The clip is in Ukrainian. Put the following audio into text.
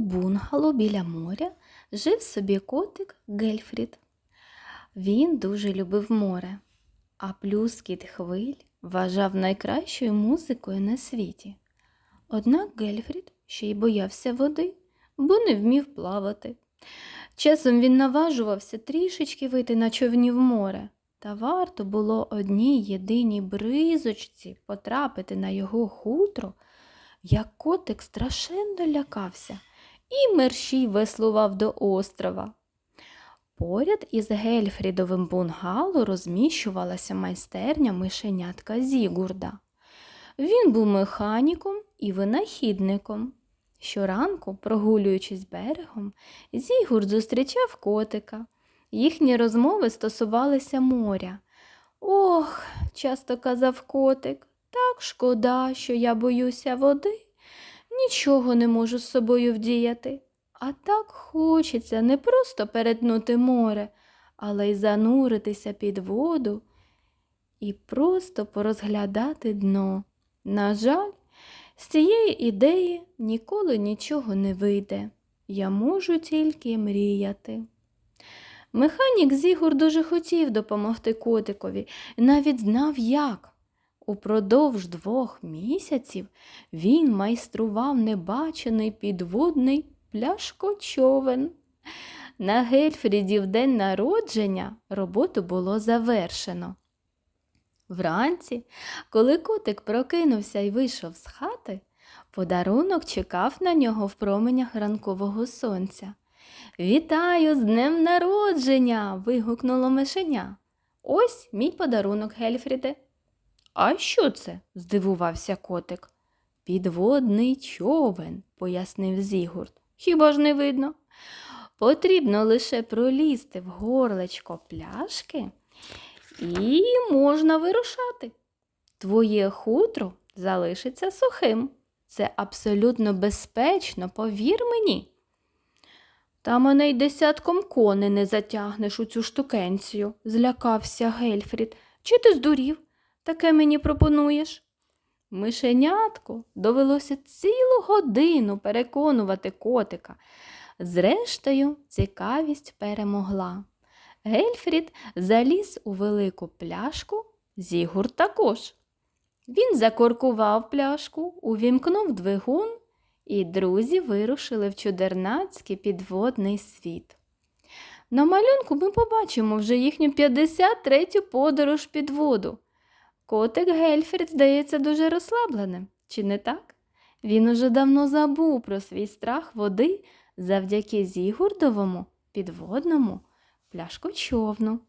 У бунгало біля моря жив собі котик Гельфрід. Він дуже любив море, а плюскіт хвиль вважав найкращою музикою на світі. Однак Гельфрід ще й боявся води, бо не вмів плавати. Часом він наважувався трішечки вийти на човні в море, та варто було одній єдиній бризочці потрапити на його хутро, як котик страшенно лякався і мерщій веслував до острова. Поряд із Гельфрідовим бунгало розміщувалася майстерня мишенятка Зігурда. Він був механіком і винахідником. Щоранку, прогулюючись берегом, Зігурд зустрічав котика. Їхні розмови стосувалися моря. Ох, часто казав котик, так шкода, що я боюся води. Нічого не можу з собою вдіяти. А так хочеться не просто перетнути море, але й зануритися під воду і просто порозглядати дно. На жаль, з цієї ідеї ніколи нічого не вийде. Я можу тільки мріяти. Механік Зігур дуже хотів допомогти котикові навіть знав, як. Упродовж двох місяців він майстрував небачений підводний пляшкочовен. На Гельфрідів день народження роботу було завершено. Вранці, коли котик прокинувся і вийшов з хати, подарунок чекав на нього в променях ранкового сонця. Вітаю з днем народження. вигукнуло мишеня. Ось мій подарунок, Гельфріде. А що це? здивувався котик. Підводний човен, пояснив Зігурд. Хіба ж не видно? Потрібно лише пролізти в горлечко пляшки і можна вирушати. Твоє хутро залишиться сухим. Це абсолютно безпечно, повір мені. Та мене й десятком коней не затягнеш у цю штукенцію, злякався Гельфрід. Чи ти здурів? Таке мені пропонуєш? Мишенятку довелося цілу годину переконувати котика. Зрештою, цікавість перемогла. Гельфрід заліз у велику пляшку, Зігур також. Він закоркував пляшку, увімкнув двигун, і друзі вирушили в чудернацький підводний світ. На малюнку ми побачимо вже їхню 53-ю подорож під воду. Котик Гельфрід здається дуже розслабленим, чи не так? Він уже давно забув про свій страх води завдяки Зігурдовому підводному пляшкочовну.